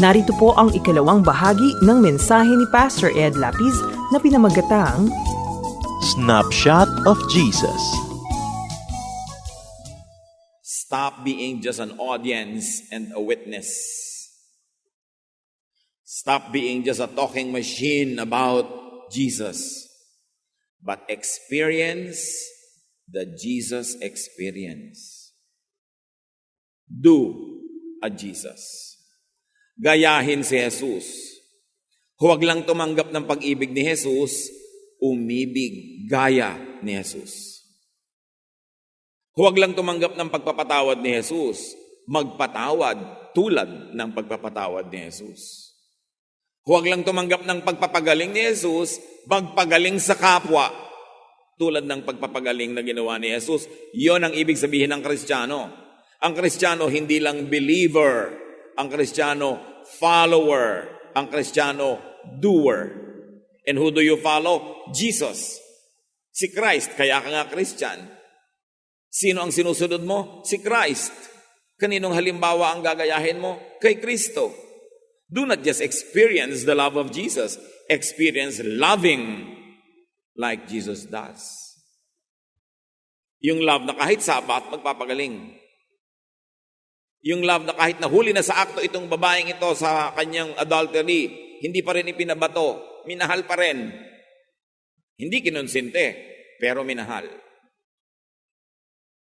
Narito po ang ikalawang bahagi ng mensahe ni Pastor Ed Lapis na pinamagatang Snapshot of Jesus. Stop being just an audience and a witness. Stop being just a talking machine about Jesus, but experience the Jesus experience. Do a Jesus. Gayahin si Jesus. Huwag lang tumanggap ng pag-ibig ni Jesus, umibig gaya ni Jesus. Huwag lang tumanggap ng pagpapatawad ni Jesus, magpatawad tulad ng pagpapatawad ni Jesus. Huwag lang tumanggap ng pagpapagaling ni Jesus, magpagaling sa kapwa tulad ng pagpapagaling na ginawa ni Jesus. Yon ang ibig sabihin ng Kristiyano. Ang Kristiyano hindi lang believer, ang Kristiyano follower, ang Kristiyano doer. And who do you follow? Jesus. Si Christ, kaya ka nga Christian. Sino ang sinusunod mo? Si Christ. Kaninong halimbawa ang gagayahin mo? Kay Kristo. Do not just experience the love of Jesus. Experience loving like Jesus does. Yung love na kahit sabat, magpapagaling. Yung love na kahit nahuli na sa akto itong babaeng ito sa kanyang adultery, hindi pa rin ipinabato. Minahal pa rin. Hindi kinonsinte, pero minahal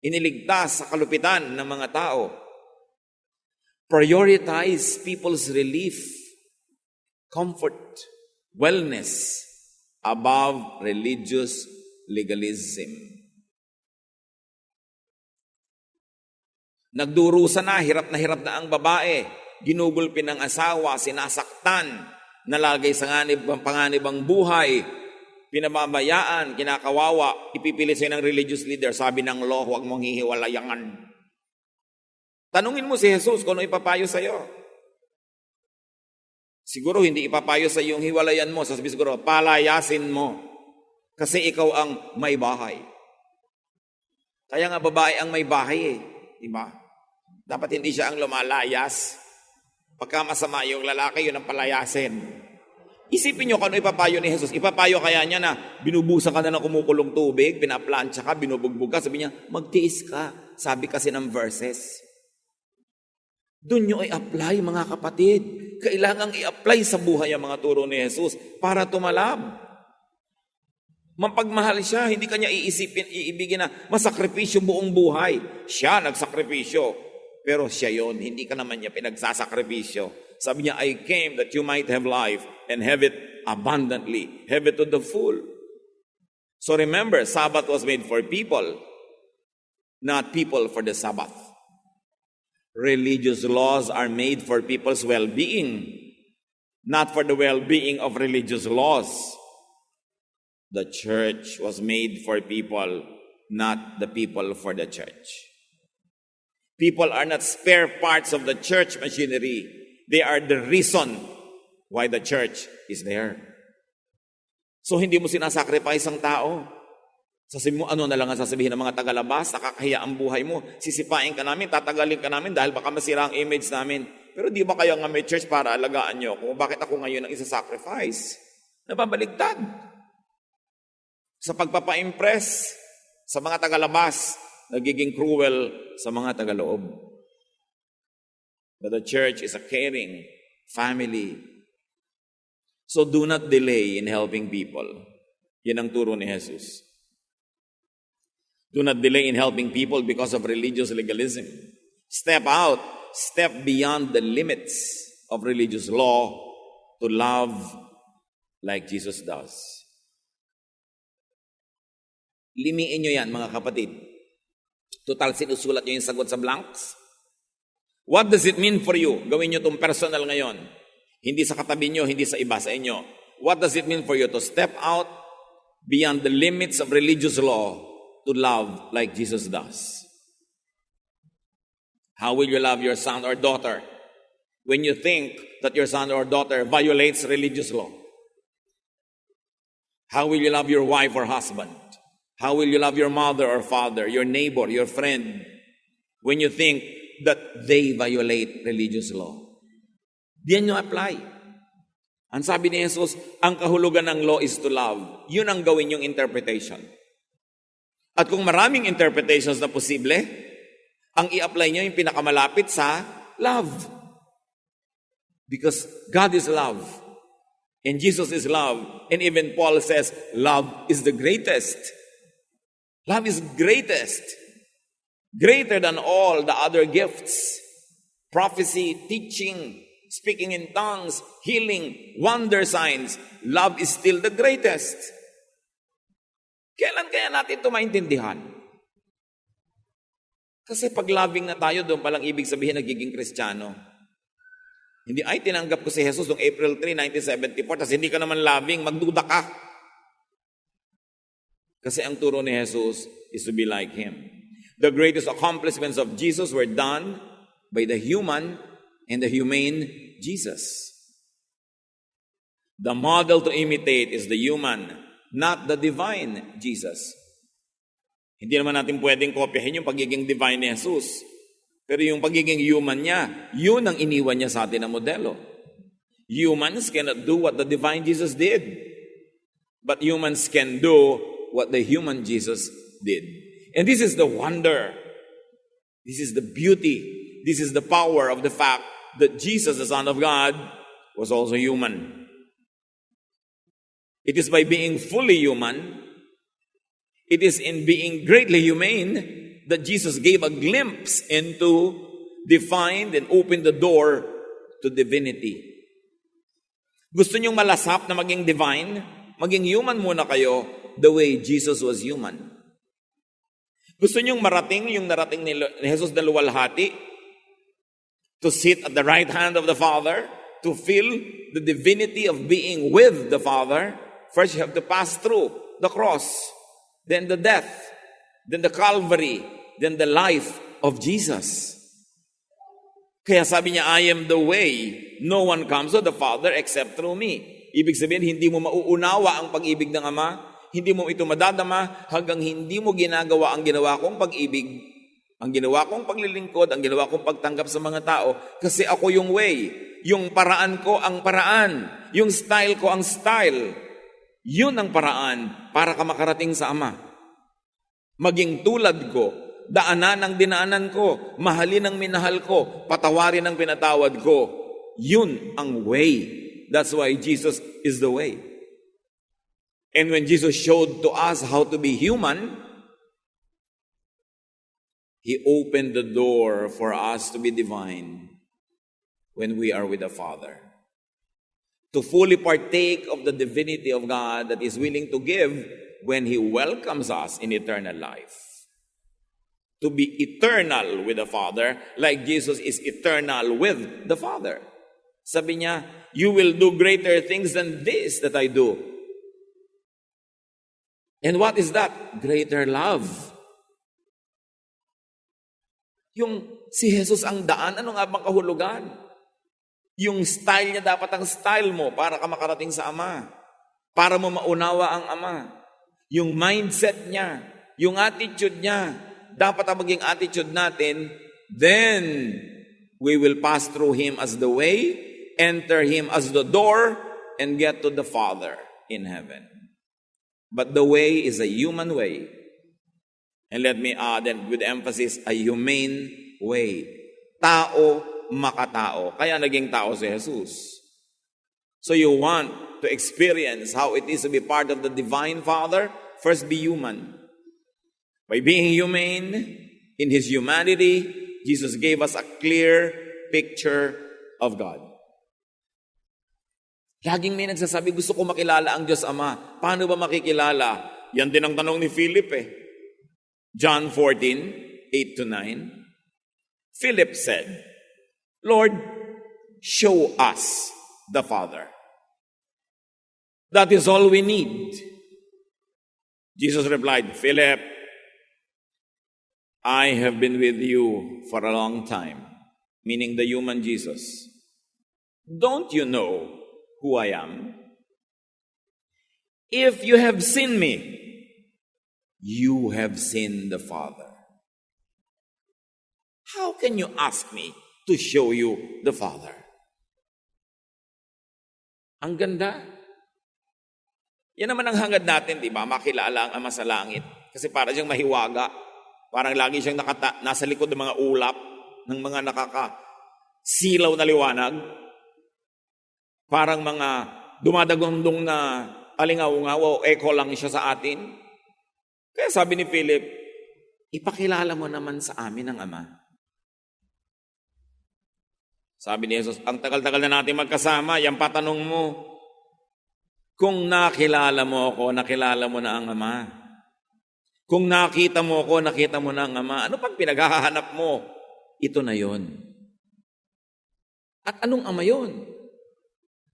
iniligtas sa kalupitan ng mga tao. Prioritize people's relief, comfort, wellness above religious legalism. Nagdurusa na, hirap na hirap na ang babae, ginugulpi ng asawa, sinasaktan, nalagay sa nganib, panganib ang buhay, pinamamayaan, kinakawawa, ipipilit sa'yo ng religious leader, sabi ng law, huwag mong hihiwalayangan. Tanungin mo si Jesus kung ano ipapayo sa'yo. Siguro hindi ipapayo sa yung hiwalayan mo, sasabi siguro, palayasin mo. Kasi ikaw ang may bahay. Kaya nga babae ang may bahay eh. Diba? Dapat hindi siya ang lumalayas. Pagka masama yung lalaki, yun ang palayasin. Isipin nyo kung ano ipapayo ni Jesus. Ipapayo kaya niya na binubusan ka na ng kumukulong tubig, pinaplansya ka, binubugbog ka. Sabi niya, magtiis ka. Sabi kasi ng verses. Doon nyo i-apply mga kapatid. Kailangang i-apply sa buhay ang mga turo ni Jesus para tumalab. Mapagmahal siya, hindi kanya iisipin, iibigin na masakripisyo buong buhay. Siya nagsakripisyo. Pero siya yon, hindi ka naman niya pinagsasakripisyo. Sabi niya, I came that you might have life and have it abundantly, have it to the full. So remember, Sabbath was made for people, not people for the Sabbath. Religious laws are made for people's well-being, not for the well-being of religious laws. The church was made for people, not the people for the church. People are not spare parts of the church machinery. They are the reason why the church is there. So hindi mo sinasacrifice ang tao. Sasabihin mo, ano na lang ang sasabihin ng mga tagalabas, nakakahiya ang buhay mo, sisipain ka namin, tatagalin ka namin dahil baka masira ang image namin. Pero di ba kayo nga may church para alagaan nyo ako? Bakit ako ngayon ang isa-sacrifice? Nababaligtad. Sa pagpapa-impress sa mga tagalabas, nagiging cruel sa mga tagaloob. But the church is a caring family. So do not delay in helping people. Yan ang turo ni Jesus. Do not delay in helping people because of religious legalism. Step out, step beyond the limits of religious law to love like Jesus does. Limiin nyo yan, mga kapatid. Total, sinusulat nyo yung sagot sa blanks. What does it mean for you? Gawin nyo itong personal ngayon. Hindi sa katabi nyo, hindi sa iba, sa inyo. What does it mean for you to step out beyond the limits of religious law to love like Jesus does? How will you love your son or daughter when you think that your son or daughter violates religious law? How will you love your wife or husband? How will you love your mother or father, your neighbor, your friend, when you think that they violate religious law? Diyan nyo apply. Ang sabi ni Jesus, ang kahulugan ng law is to love. Yun ang gawin yung interpretation. At kung maraming interpretations na posible, ang i-apply nyo yung pinakamalapit sa love. Because God is love. And Jesus is love. And even Paul says, love is the greatest. Love is greatest. Greater than all the other gifts. Prophecy, teaching, speaking in tongues, healing, wonder signs. Love is still the greatest. Kailan kaya natin ito maintindihan? Kasi pag loving na tayo, doon palang ibig sabihin nagiging kristyano. Hindi, ay, tinanggap ko si Jesus noong April 3, 1974, tapos hindi ka naman loving, magduda ka. Kasi ang turo ni Jesus is to be like Him. The greatest accomplishments of Jesus were done by the human and the humane Jesus. The model to imitate is the human, not the divine Jesus. Hindi naman natin pwedeng kopyahin yung pagiging divine ni Jesus. Pero yung pagiging human niya, yun ang iniwan niya sa atin na modelo. Humans cannot do what the divine Jesus did. But humans can do what the human Jesus did. And this is the wonder. This is the beauty. This is the power of the fact that Jesus, the Son of God, was also human. It is by being fully human, it is in being greatly humane that Jesus gave a glimpse into, defined, and opened the door to divinity. Gusto niyong malasap na maging divine? Maging human muna kayo the way Jesus was human. Gusto niyong marating yung narating ni Jesus na luwalhati? To sit at the right hand of the Father? To feel the divinity of being with the Father? First, you have to pass through the cross, then the death, then the Calvary, then the life of Jesus. Kaya sabi niya, I am the way. No one comes to the Father except through me. Ibig sabihin, hindi mo mauunawa ang pag-ibig ng Ama, hindi mo ito madadama hanggang hindi mo ginagawa ang ginawa kong pag-ibig, ang ginawa kong paglilingkod, ang ginawa kong pagtanggap sa mga tao, kasi ako yung way. Yung paraan ko ang paraan. Yung style ko ang style. Yun ang paraan para ka makarating sa Ama. Maging tulad ko, daanan ang dinaanan ko, mahalin ang minahal ko, patawarin ang pinatawad ko. Yun ang way. That's why Jesus is the way. And when Jesus showed to us how to be human, He opened the door for us to be divine when we are with the Father. To fully partake of the divinity of God that is willing to give when He welcomes us in eternal life. To be eternal with the Father, like Jesus is eternal with the Father. Sabi niya, you will do greater things than this that I do. And what is that? Greater love. Yung si Jesus ang daan, ano nga bang kahulugan? Yung style niya dapat ang style mo para ka makarating sa Ama. Para mo maunawa ang Ama. Yung mindset niya, yung attitude niya, dapat ang maging attitude natin, then we will pass through Him as the way, enter Him as the door, and get to the Father in heaven. But the way is a human way. And let me add, and with emphasis, a humane way. Tao, makatao. Kaya naging tao si Jesus. So you want to experience how it is to be part of the divine Father? First, be human. By being humane, in his humanity, Jesus gave us a clear picture of God. Laging may nagsasabi, gusto ko makilala ang Diyos Ama. Paano ba makikilala? Yan din ang tanong ni Philip eh. John 14, 8 to 9. Philip said, Lord, show us the Father. That is all we need. Jesus replied, Philip, I have been with you for a long time, meaning the human Jesus. Don't you know who I am? If you have seen me, you have seen the Father. How can you ask me to show you the Father? Ang ganda. Yan naman ang hangad natin, di ba? Makilala ang Ama sa langit. Kasi para siyang mahiwaga. Parang lagi siyang nakata- nasa likod ng mga ulap, ng mga nakakasilaw na liwanag. Parang mga dumadagundong na alingaw-ngaw echo lang siya sa atin. Kaya sabi ni Philip, ipakilala mo naman sa amin ang Ama. Sabi ni Jesus, ang tagal-tagal na natin magkasama, yan patanong mo. Kung nakilala mo ako, nakilala mo na ang Ama. Kung nakita mo ako, nakita mo na ang Ama. Ano pang pinaghahanap mo? Ito na yon. At anong Ama yon?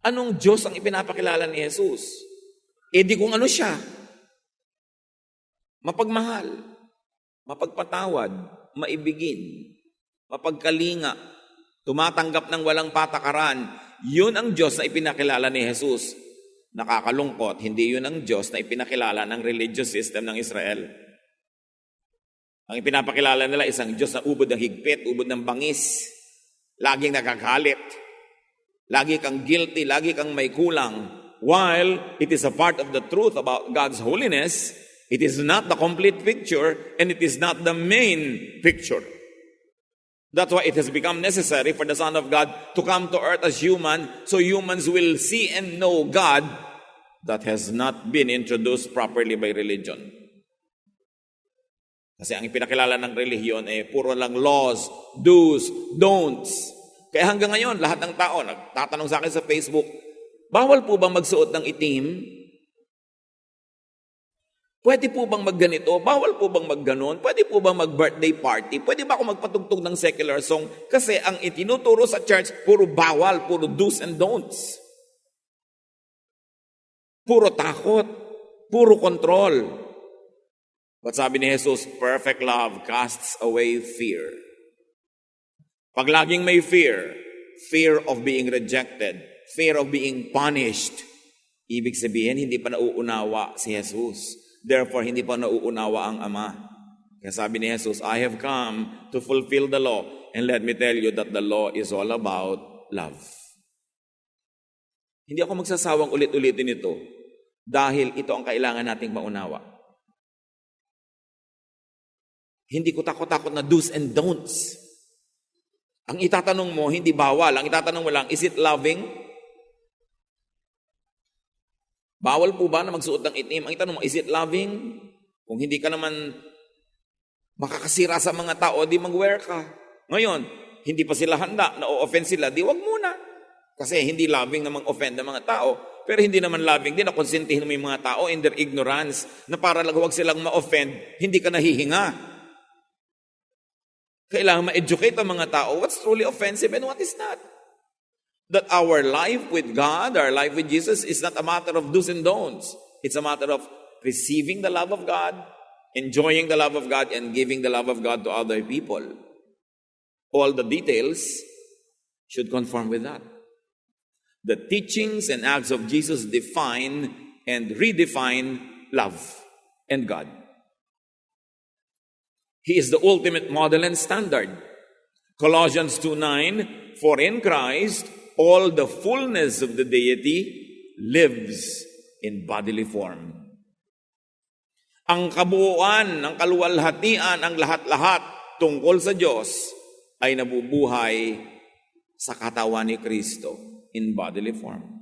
Anong Diyos ang ipinapakilala ni Jesus? E di kung ano siya. Mapagmahal, mapagpatawad, maibigin, mapagkalinga, tumatanggap ng walang patakaran. Yun ang Diyos na ipinakilala ni Jesus. Nakakalungkot, hindi yun ang Diyos na ipinakilala ng religious system ng Israel. Ang ipinapakilala nila isang Diyos na ubod ng higpit, ubod ng bangis, laging nakakalit, lagi kang guilty, lagi kang may kulang. While it is a part of the truth about God's holiness, it is not the complete picture and it is not the main picture. That's why it has become necessary for the Son of God to come to earth as human so humans will see and know God that has not been introduced properly by religion. Kasi ang ipinakilala ng relihiyon eh puro lang laws, do's, don'ts. Kaya hanggang ngayon, lahat ng tao nagtatanong sa akin sa Facebook, bawal po bang magsuot ng itim? Pwede po bang magganito? Bawal po bang magganon? Pwede po bang mag-birthday party? Pwede ba ako magpatugtog ng secular song? Kasi ang itinuturo sa church, puro bawal, puro do's and don'ts. Puro takot, puro control. But sabi ni Jesus, perfect love casts away fear. Pag laging may fear, fear of being rejected, fear of being punished, ibig sabihin, hindi pa nauunawa si Jesus. Therefore, hindi pa nauunawa ang Ama. Kaya sabi ni Jesus, I have come to fulfill the law. And let me tell you that the law is all about love. Hindi ako magsasawang ulit-ulitin ito dahil ito ang kailangan nating maunawa. Hindi ko takot-takot na do's and don'ts. Ang itatanong mo, hindi bawal. Ang itatanong mo lang, is it loving? Bawal po ba na magsuot ng itim? Ang itanong mo, is it loving? Kung hindi ka naman makakasira sa mga tao, di mag-wear ka. Ngayon, hindi pa sila handa, na-offend sila, di wag muna. Kasi hindi loving na mag-offend ng mga tao. Pero hindi naman loving din na konsintihin mo yung mga tao in their ignorance na para lang huwag silang ma-offend, hindi ka nahihinga. Kailangan ma-educate ang mga tao what's truly offensive and what is not. That our life with God, our life with Jesus is not a matter of do's and don'ts. It's a matter of receiving the love of God, enjoying the love of God, and giving the love of God to other people. All the details should conform with that. The teachings and acts of Jesus define and redefine love and God. He is the ultimate model and standard. Colossians 2 9, for in Christ all the fullness of the deity lives in bodily form. Ang kabuuan, ang kaluwalhatian, ang lahat-lahat tungkol sa Diyos ay nabubuhay sa katawan ni Kristo in bodily form.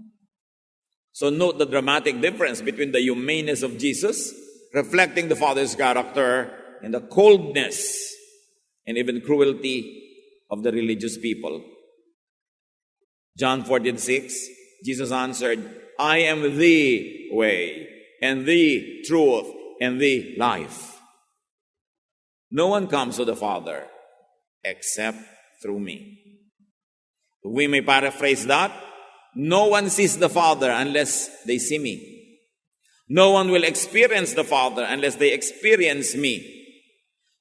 So note the dramatic difference between the humaneness of Jesus, reflecting the Father's character, and the coldness and even cruelty of the religious people. John 14, 6, Jesus answered, I am the way and the truth and the life. No one comes to the Father except through me. We may paraphrase that. No one sees the Father unless they see me. No one will experience the Father unless they experience me.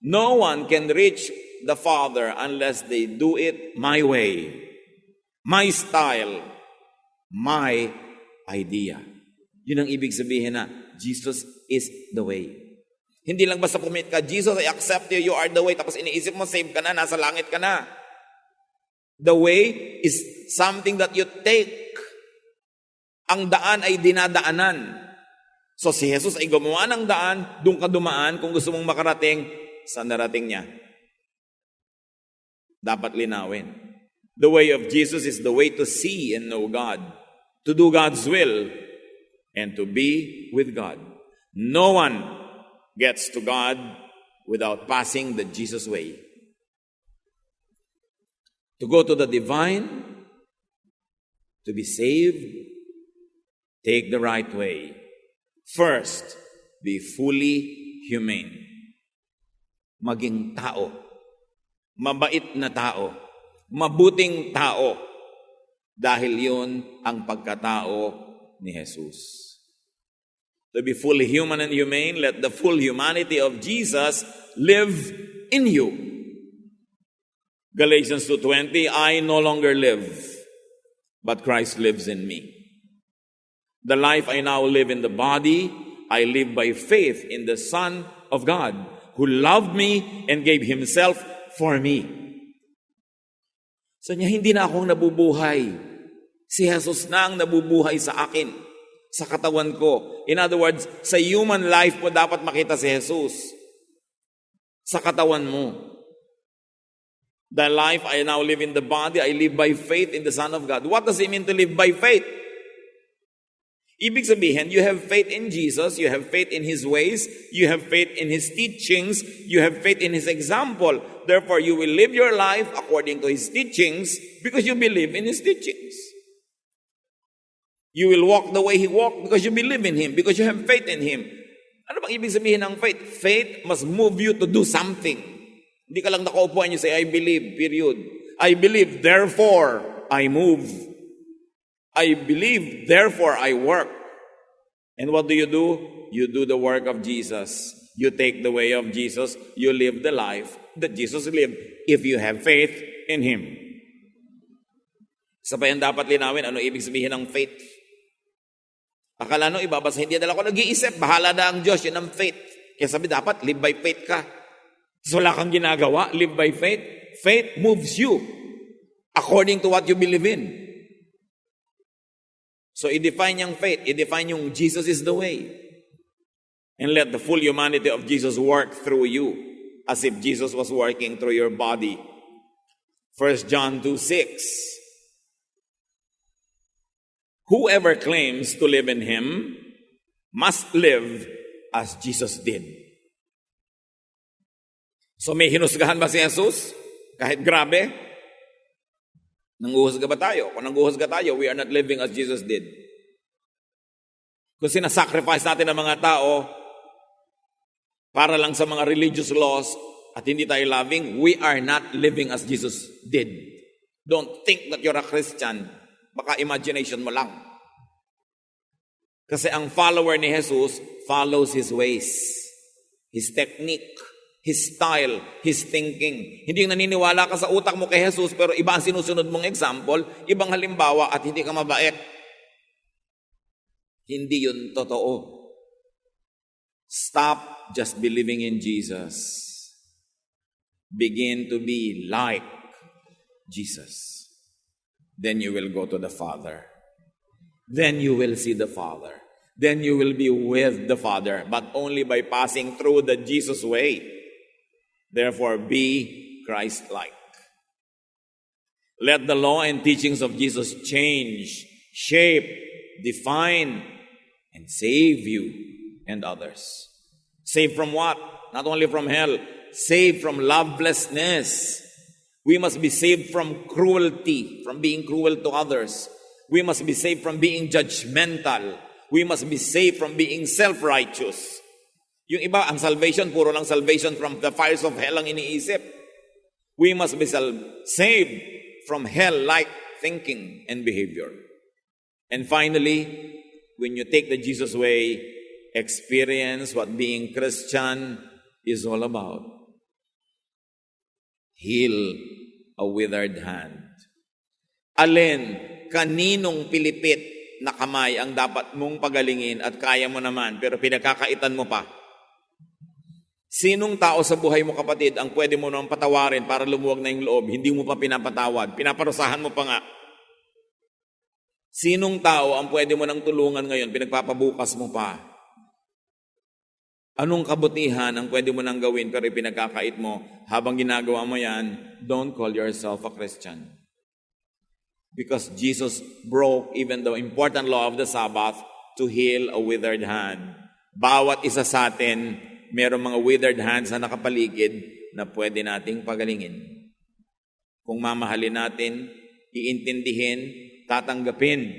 No one can reach the Father unless they do it my way, my style, my idea. Yun ang ibig sabihin na Jesus is the way. Hindi lang basta commit ka, Jesus, I accept you, you are the way. Tapos iniisip mo, save ka na, nasa langit ka na. The way is something that you take. Ang daan ay dinadaanan. So si Jesus ay gumawa ng daan, doon ka dumaan kung gusto mong makarating sa narating niya. Dapat linawin. The way of Jesus is the way to see and know God, to do God's will, and to be with God. No one gets to God without passing the Jesus way. To go to the divine, to be saved, take the right way. First, be fully humane. Maging tao. Mabait na tao. Mabuting tao. Dahil yun ang pagkatao ni Jesus. To be fully human and humane, let the full humanity of Jesus live in you. Galatians 2:20, I no longer live, but Christ lives in me. The life I now live in the body, I live by faith in the Son of God, who loved me and gave himself for me. So niya, hindi na akong nabubuhay. Si Jesus na ang nabubuhay sa akin, sa katawan ko. In other words, sa human life mo dapat makita si Jesus. Sa katawan mo. The life I now live in the body, I live by faith in the Son of God. What does it mean to live by faith? Ibig sabihin, you have faith in Jesus, you have faith in His ways, you have faith in His teachings, you have faith in His example. Therefore, you will live your life according to His teachings because you believe in His teachings. You will walk the way He walked because you believe in Him, because you have faith in Him. Ano bang ibig sabihin ng faith? Faith must move you to do something. Hindi ka lang nakaupo and you say, I believe, period. I believe, therefore, I move. I believe, therefore I work. And what do you do? You do the work of Jesus. You take the way of Jesus. You live the life that Jesus lived if you have faith in Him. Sa pa dapat linawin, ano ibig sabihin ng faith? Akala no, ibabasa, hindi na ako nag-iisip, bahala na ang Diyos, yun ang faith. Kaya sabi, dapat live by faith ka. So wala kang ginagawa, live by faith. Faith moves you according to what you believe in. So i-define yung faith, i-define yung Jesus is the way. And let the full humanity of Jesus work through you as if Jesus was working through your body. 1 John 2 6. Whoever claims to live in him must live as Jesus did. So may hinusgahan ba si Jesus? Kahit grabe? Nanguhusga ba tayo? Kung nanguhusga tayo, we are not living as Jesus did. Kung sinasacrifice natin ang mga tao para lang sa mga religious laws at hindi tayo loving, we are not living as Jesus did. Don't think that you're a Christian. Baka imagination mo lang. Kasi ang follower ni Jesus follows His ways, His technique, His style, His thinking. Hindi yung naniniwala ka sa utak mo kay Jesus pero iba ang sinusunod mong example, ibang halimbawa at hindi ka mabait. Hindi yun totoo. Stop just believing in Jesus. Begin to be like Jesus. Then you will go to the Father. Then you will see the Father. Then you will be with the Father, but only by passing through the Jesus way. Therefore, be Christ like. Let the law and teachings of Jesus change, shape, define, and save you and others. Save from what? Not only from hell, saved from lovelessness. We must be saved from cruelty, from being cruel to others. We must be saved from being judgmental. We must be saved from being self-righteous. Yung iba, ang salvation, puro lang salvation from the fires of hell ang iniisip. We must be saved from hell-like thinking and behavior. And finally, when you take the Jesus way, experience what being Christian is all about. Heal a withered hand. Alin, kaninong pilipit na kamay ang dapat mong pagalingin at kaya mo naman pero pinagkakaitan mo pa? Sinong tao sa buhay mo kapatid ang pwede mo nang patawarin para lumuwag na yung loob, hindi mo pa pinapatawad, pinaparusahan mo pa nga. Sinong tao ang pwede mo nang tulungan ngayon, pinagpapabukas mo pa? Anong kabutihan ang pwede mo nang gawin pero pinagkakait mo habang ginagawa mo yan, don't call yourself a Christian. Because Jesus broke even the important law of the Sabbath to heal a withered hand. Bawat isa sa atin, merong mga withered hands na nakapaligid na pwede nating pagalingin. Kung mamahalin natin, iintindihin, tatanggapin.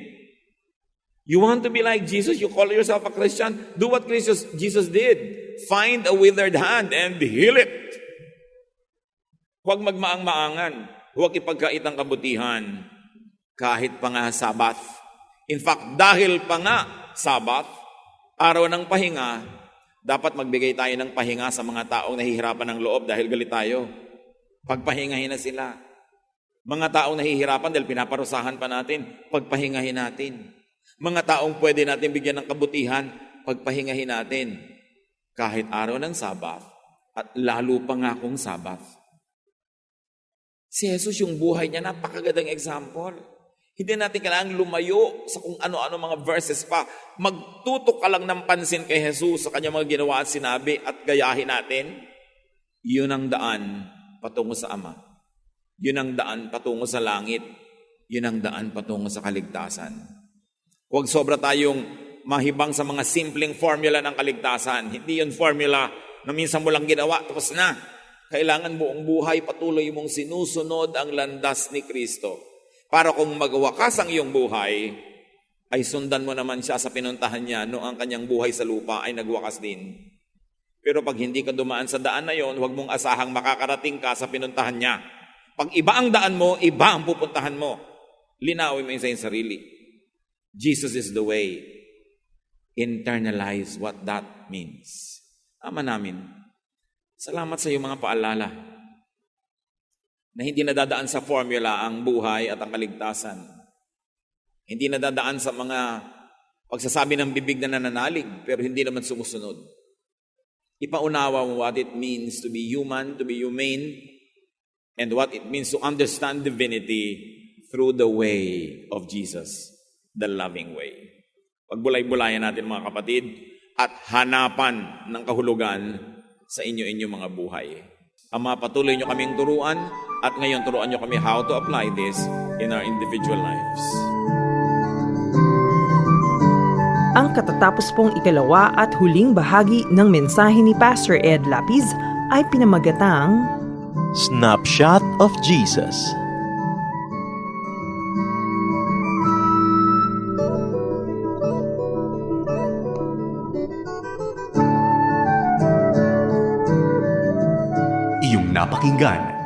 You want to be like Jesus? You call yourself a Christian? Do what Jesus, Jesus did. Find a withered hand and heal it. Huwag magmaang-maangan. Huwag ipagkait ang kabutihan. Kahit pa nga Sabat. In fact, dahil pa nga Sabat, araw ng pahinga, dapat magbigay tayo ng pahinga sa mga taong nahihirapan ng loob dahil galit tayo. Pagpahingahin na sila. Mga taong nahihirapan dahil pinaparusahan pa natin, pagpahingahin natin. Mga taong pwede natin bigyan ng kabutihan, pagpahingahin natin. Kahit araw ng Sabat, at lalo pa nga kung Sabat. Si Jesus yung buhay niya, napakagandang example. Hindi natin kailangang lumayo sa kung ano-ano mga verses pa. Magtutok ka lang ng pansin kay Jesus sa kanyang mga ginawa at sinabi at gayahin natin. Yun ang daan patungo sa Ama. Yun ang daan patungo sa langit. Yun ang daan patungo sa kaligtasan. Huwag sobra tayong mahibang sa mga simpleng formula ng kaligtasan. Hindi yun formula na minsan mo lang ginawa, tapos na. Kailangan buong buhay patuloy mong sinusunod ang landas ni Kristo. Para kung magwakas ang iyong buhay, ay sundan mo naman siya sa pinuntahan niya no ang kanyang buhay sa lupa ay nagwakas din. Pero pag hindi ka dumaan sa daan na yon, huwag mong asahang makakarating ka sa pinuntahan niya. Pag iba ang daan mo, iba ang pupuntahan mo. Linawin mo yun sa sarili. Jesus is the way. Internalize what that means. Ama namin, salamat sa iyong mga paalala na hindi nadadaan sa formula ang buhay at ang kaligtasan. Hindi nadadaan sa mga pagsasabi ng bibig na nananalig pero hindi naman sumusunod. Ipaunawa mo what it means to be human, to be humane, and what it means to understand divinity through the way of Jesus, the loving way. Pagbulay-bulayan natin mga kapatid at hanapan ng kahulugan sa inyo-inyo mga buhay. Ama, patuloy nyo kaming turuan at ngayon turuan nyo kami how to apply this in our individual lives. Ang katatapos pong ikalawa at huling bahagi ng mensahe ni Pastor Ed Lapiz ay pinamagatang Snapshot of Jesus.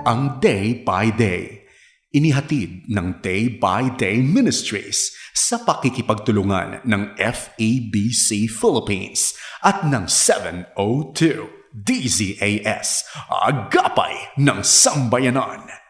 Ang Day by Day. Inihatid ng Day by Day Ministries sa pakikipagtulungan ng FEBC Philippines at ng 702 DZAS, Agapay ng Sambayanan.